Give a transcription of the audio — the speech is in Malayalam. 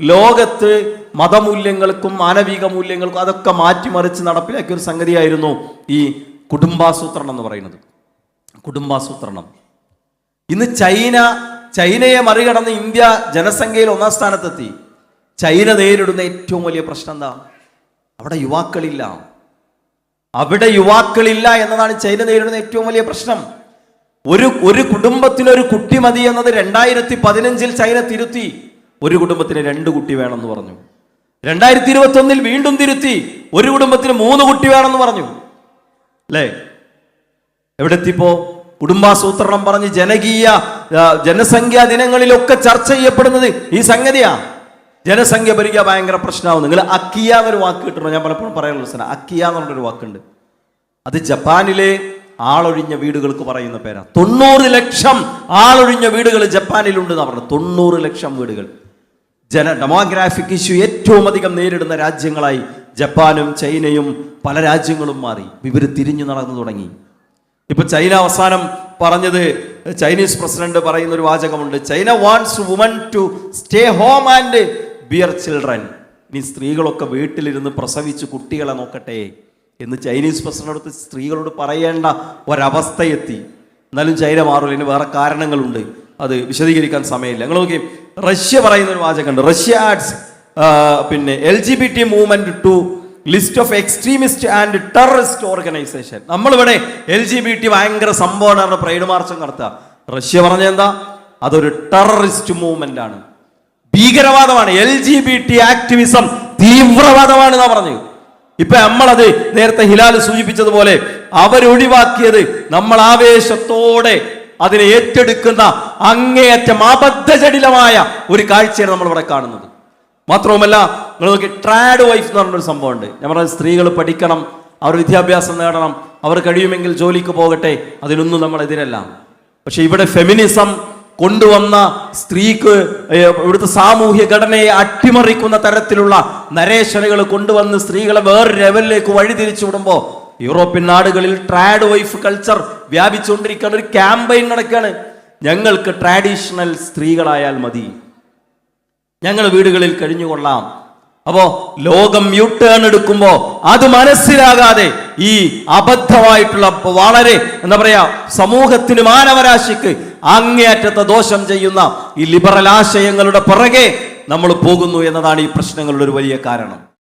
ലോകത്ത് മതമൂല്യങ്ങൾക്കും മാനവിക മൂല്യങ്ങൾക്കും അതൊക്കെ മാറ്റിമറിച്ച് നടപ്പിലാക്കിയ ഒരു സംഗതിയായിരുന്നു ഈ കുടുംബാസൂത്രണം എന്ന് പറയുന്നത്. കുടുംബാസൂത്രണം. ഇന്ന് ചൈന ചൈനയെ മറികടന്ന് ഇന്ത്യ ജനസംഖ്യയിൽ ഒന്നാം സ്ഥാനത്തെത്തി. ചൈന നേരിടുന്ന ഏറ്റവും വലിയ പ്രശ്നം എന്താ? അവിടെ യുവാക്കളില്ല. അവിടെ യുവാക്കളില്ല എന്നതാണ് ചൈന നേരിടുന്ന ഏറ്റവും വലിയ പ്രശ്നം. ഒരു ഒരു കുടുംബത്തിന് ഒരു കുട്ടി മതി എന്നത് രണ്ടായിരത്തി പതിനഞ്ചിൽ ചൈന തിരുത്തി. ഒരു കുടുംബത്തിന് രണ്ട് കുട്ടി വേണമെന്ന് പറഞ്ഞു. രണ്ടായിരത്തി ഇരുപത്തി ഒന്നിൽ വീണ്ടും തിരുത്തി ഒരു കുടുംബത്തിന് മൂന്ന് കുട്ടി വേണമെന്ന് പറഞ്ഞു. അല്ലേ എവിടെ എത്തിപ്പോ കുടുംബാസൂത്രണം പറഞ്ഞ് ജനകീയ ജനസംഖ്യാ ദിനങ്ങളിലൊക്കെ ചർച്ച ചെയ്യപ്പെടുന്നത് ഈ സംഗതിയാ. ജനസംഖ്യ ഭരിക്കുക ഭയങ്കര പ്രശ്നമാവും നിങ്ങൾ അക്കിയ എന്നൊരു വാക്ക് കിട്ടണോ ഞാൻ പലപ്പോഴും പറയാനുള്ള സ്ഥലം. അക്കിയ എന്ന് പറഞ്ഞൊരു വാക്കുണ്ട്. അത് ജപ്പാനിലെ ആളൊഴിഞ്ഞ വീടുകൾക്ക് പറയുന്ന പേരാ. തൊണ്ണൂറ് ലക്ഷം ആളൊഴിഞ്ഞ വീടുകൾ ജപ്പാനിലുണ്ട് എന്നാ പറഞ്ഞത്. തൊണ്ണൂറ് ലക്ഷം വീടുകൾ. ജന ഡെമോഗ്രാഫിക് ഇഷ്യൂ ഏറ്റവും അധികം നേരിടുന്ന രാജ്യങ്ങളായി ജപ്പാനും ചൈനയും പല രാജ്യങ്ങളും മാറി. ഇവർ തിരിഞ്ഞു നടന്നു തുടങ്ങി. ഇപ്പൊ ചൈന അവസാനം പറഞ്ഞത് ചൈനീസ് പ്രസിഡന്റ് പറയുന്ന ഒരു വാചകമുണ്ട് China wants woman to stay home and bear children ഇനി സ്ത്രീകളൊക്കെ വീട്ടിലിരുന്ന് പ്രസവിച്ച് കുട്ടികളെ നോക്കട്ടെ എന്ന് ചൈനീസ് പ്രസിഡന്റ് സ്ത്രീകളോട് പറയേണ്ട ഒരവസ്ഥയെത്തി. എന്നാലും ചൈന മാറില്ല ഇനി വേറെ കാരണങ്ങളുണ്ട്. അത് വിശദീകരിക്കാൻ സമയമില്ല. നിങ്ങൾ നോക്കി റഷ്യ പറയുന്ന ഒരു വാചകമുണ്ട്. റഷ്യ ആഡ്സ് പിന്നെ L G B T movement to list of extremist and terrorist organisation. നമ്മളിവിടെ എൽ ജി ബി ടി ഭയങ്കര സംഭവമാണ് പ്രൈഡ് മാർച്ചും നടത്തുക. റഷ്യ പറഞ്ഞ എന്താ? അതൊരു ടെററിസ്റ്റ് മൂവ്മെന്റ് ആണ് ഭീകരവാദമാണ്. L G B T activism തീവ്രവാദമാണ് എന്നാ പറഞ്ഞു ഇപ്പൊ നമ്മളത് നേരത്തെ ഹിലാൽ സൂചിപ്പിച്ചതുപോലെ അവരൊഴിവാക്കിയത് നമ്മൾ ആവേശത്തോടെ അതിനെ ഏറ്റെടുക്കുന്ന അങ്ങേയറ്റം അബദ്ധജടിലമായ ഒരു കാഴ്ചയാണ് നമ്മൾ ഇവിടെ കാണുന്നത്. മാത്രവുമല്ല നിങ്ങൾ നോക്കി ട്രാഡ് വൈഫ് എന്ന് പറഞ്ഞൊരു സംഭവമുണ്ട്. ഞാൻ പറഞ്ഞ സ്ത്രീകൾ പഠിക്കണം അവർ വിദ്യാഭ്യാസം നേടണം അവർ കഴിയുമെങ്കിൽ ജോലിക്ക് പോകട്ടെ അതിനൊന്നും നമ്മൾ എതിരല്ല പക്ഷെ ഇവിടെ ഫെമിനിസം കൊണ്ടുവന്ന സ്ത്രീക്ക് ഇവിടുത്തെ സാമൂഹ്യ ഘടനയെ അട്ടിമറിക്കുന്ന തരത്തിലുള്ള നരേഷനുകൾ കൊണ്ടുവന്ന് സ്ത്രീകളെ വേറൊരു ലെവലിലേക്ക് വഴിതിരിച്ചു വിടുമ്പോൾ യൂറോപ്യൻ നാടുകളിൽ ട്രാഡ് വൈഫ് കൾച്ചർ വ്യാപിച്ചുകൊണ്ടിരിക്കുന്ന ഒരു ക്യാമ്പയിൻ നടക്കുകയാണ്. ഞങ്ങൾക്ക് ട്രാഡീഷണൽ സ്ത്രീകളായാൽ മതി. ഞങ്ങൾ വീടുകളിൽ കഴിഞ്ഞുകൊള്ളാം. അപ്പോ ലോകം യു ടേൺ എടുക്കുമ്പോ അത് മനസ്സിലാകാതെ ഈ അബദ്ധമായിട്ടുള്ള വളരെ എന്താ പറയാ സമൂഹത്തിന് മാനവരാശിക്ക് അങ്ങേയറ്റത്തെ ദോഷം ചെയ്യുന്ന ഈ ലിബറൽ ആശയങ്ങളുടെ പുറകെ നമ്മൾ പോകുന്നു എന്നതാണ് ഈ പ്രശ്നങ്ങളുടെ ഒരു വലിയ കാരണം.